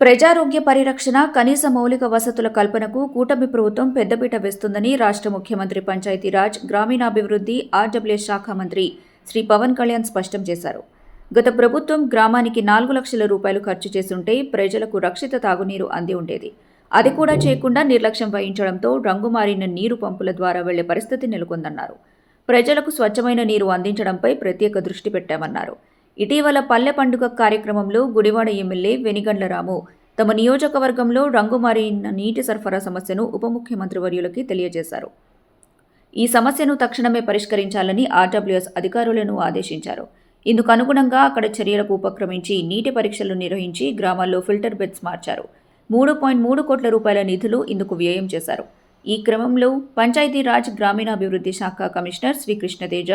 ప్రజారోగ్య పరిరక్షణ కనీస మౌలిక వసతుల కల్పనకు కూటమి ప్రభుత్వం పెద్దపీట వేస్తుందని రాష్ట్ర ముఖ్యమంత్రి పంచాయతీరాజ్ గ్రామీణాభివృద్ధి ఆర్డబ్ల్యూ శాఖ మంత్రి శ్రీ పవన్ కళ్యాణ్ స్పష్టం చేశారు. గత ప్రభుత్వం గ్రామానికి నాలుగు లక్షల రూపాయలు ఖర్చు చేసుంటే ప్రజలకు రక్షిత తాగునీరు అంది ఉండేది. అది కూడా చేయకుండా నిర్లక్ష్యం వహించడంతో రంగుమారిన నీరు పంపుల ద్వారా వెళ్ళే పరిస్థితి నెలకొందన్నారు. ప్రజలకు స్వచ్ఛమైన నీరు అందించడంపై ప్రత్యేక దృష్టి పెట్టామన్నారు. ఇటీవల పల్లె పండుగ కార్యక్రమంలో గుడివాడ ఎమ్మెల్యే వెనిగండ్ల రాము తమ నియోజకవర్గంలో రంగుమారిన నీటి సరఫరా సమస్యను ఉప ముఖ్యమంత్రి వర్యులకి తెలియజేశారు. ఈ సమస్యను తక్షణమే పరిష్కరించాలని ఆర్డబ్ల్యూఎస్ అధికారులను ఆదేశించారు. ఇందుకు అనుగుణంగా అక్కడ చర్యలకు ఉపక్రమించి నీటి పరీక్షలు నిర్వహించి గ్రామాల్లో ఫిల్టర్ బెడ్స్ మార్చారు. మూడు పాయింట్ మూడు కోట్ల రూపాయల నిధులు ఇందుకు వ్యయం చేశారు. ఈ క్రమంలో పంచాయతీరాజ్ గ్రామీణాభివృద్ధి శాఖ commissioner Shri Krishna Teja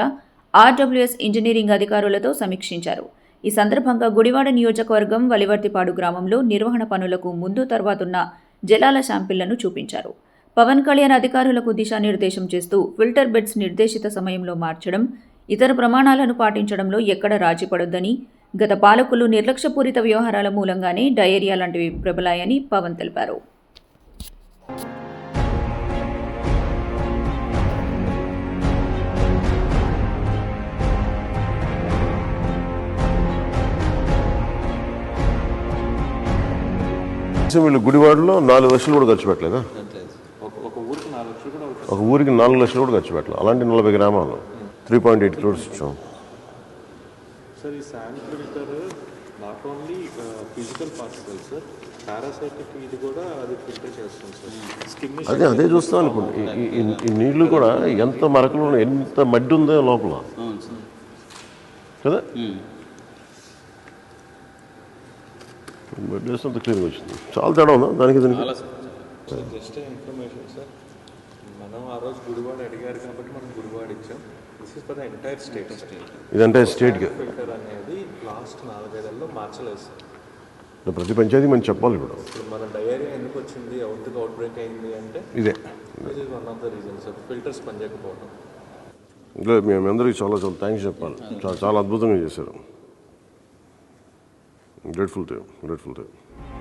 RWS engineering అధికారులతో సమీక్షించారు. ఈ సందర్భంగా గుడివాడ నియోజకవర్గం వలివర్తిపాడు గ్రామంలో నిర్వహణ పనులకు ముందు తర్వాతున్న జలాల శాంపిళ్ళను చూపించారు. పవన్ కళ్యాణ్ అధికారులకు దిశానిర్దేశం చేస్తూ ఫిల్టర్ బెడ్స్ నిర్దేశిత సమయంలో మార్చడం ఇతర ప్రమాణాలను పాటించడంలో ఎక్కడ రాజీపడొద్దని గత పాలకులు నిర్లక్ష్యపూరిత వ్యవహారాల మూలంగానే డయేరియా లాంటివి ప్రబలాయని పవన్ తెలిపారు. కనీసం వీళ్ళు గుడివాడలో నాలుగు లక్షలు కూడా ఖర్చు పెట్టలేదా? ఒక ఊరికి నాలుగు లక్షలు కూడా ఖర్చు పెట్టలేదు. అలాంటి నలభై గ్రామాలు. త్రీ పాయింట్ ఎయిట్ క్రోర్స్ ఇచ్చాం. సార్ ఈ sand filter not only physical particle sir parasitic ఇది కూడా అది ఫిల్టర్ చేస్తుంది సార్ స్కిన్ అదే అదే చూస్తాం అనుకోండి ఈ- నీళ్ళు కూడా ఎంత మరకలు ఎంత మడ్డి ఉందో లోపల కదా? వేస్తే అంత క్లీన్గా వచ్చింది. చాలా తేడా ఉందా? దానికి జస్ట్ ఇన్ఫర్మేషన్ సార్ మనం ఆ రోజు గుడివాడ అడిగారు కాబట్టి మనం గుడివాడ ఇచ్చాం. This is for the entire state state ఇదంటే స్టేట్గా ఫిల్టర్ అనేది లాస్ట్ నాలుగైదేళ్ళలో మార్చలేదు సార్. ప్రతి పంచాయతీ మనం చెప్పాలి ఇప్పుడు. మన డయేరియా ఎందుకు వచ్చింది? అవుట్ బ్రేక్ అయింది అంటే ఇదే. One of the reasons sir filters పనిచేయకపోవడం చాలా చాలా థ్యాంక్స్ చెప్పాలి. చాలా చాలా అద్భుతంగా చేశారు. Grateful to you. Grateful to you.